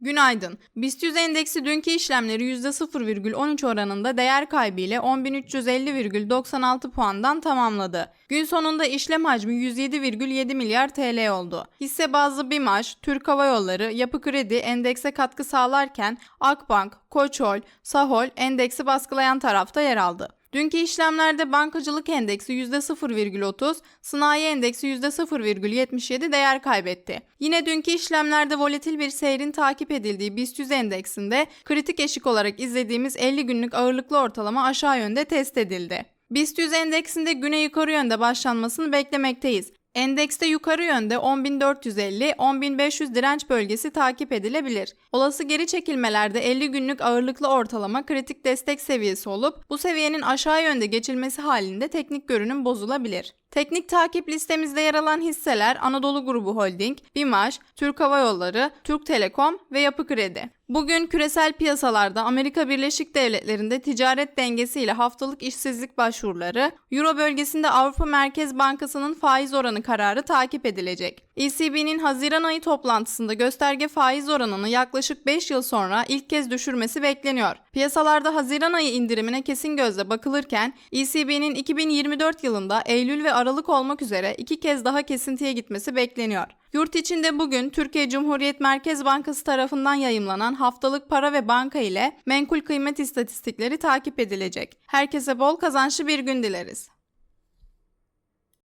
Günaydın. BIST 100 endeksi dünkü işlemleri %0,13 oranında değer kaybı ile 10.350,96 puandan tamamladı. Gün sonunda işlem hacmi 107,7 milyar TL oldu. Hisse bazlı BİMAŞ, Türk Hava Yolları, Yapı Kredi endekse katkı sağlarken Akbank, Koçol, Sahol endeksi baskılayan tarafta yer aldı. Dünkü işlemlerde bankacılık endeksi %0,30, sanayi endeksi %0,77 değer kaybetti. Yine dünkü işlemlerde volatil bir seyrin takip edildiği BIST 100 endeksinde kritik eşik olarak izlediğimiz 50 günlük ağırlıklı ortalama aşağı yönde test edildi. BIST 100 endeksinde güne yukarı yönde başlanmasını beklemekteyiz. Endekste yukarı yönde 10.450-10.500 direnç bölgesi takip edilebilir. Olası geri çekilmelerde 50 günlük ağırlıklı ortalama kritik destek seviyesi olup bu seviyenin aşağı yönde geçilmesi halinde teknik görünüm bozulabilir. Teknik takip listemizde yer alan hisseler Anadolu Grubu Holding, BİMAŞ, Türk Hava Yolları, Türk Telekom ve Yapı Kredi. Bugün küresel piyasalarda Amerika Birleşik Devletleri'nde ticaret dengesiyle haftalık işsizlik başvuruları, Euro bölgesinde Avrupa Merkez Bankası'nın faiz oranı kararı takip edilecek. ECB'nin Haziran ayı toplantısında gösterge faiz oranını yaklaşık 5 yıl sonra ilk kez düşürmesi bekleniyor. Piyasalarda Haziran ayı indirimine kesin gözle bakılırken ECB'nin 2024 yılında Eylül ve Aralık olmak üzere iki kez daha kesintiye gitmesi bekleniyor. Yurt içinde bugün Türkiye Cumhuriyet Merkez Bankası tarafından yayımlanan haftalık para ve banka ile menkul kıymet istatistikleri takip edilecek. Herkese bol kazançlı bir gün dileriz.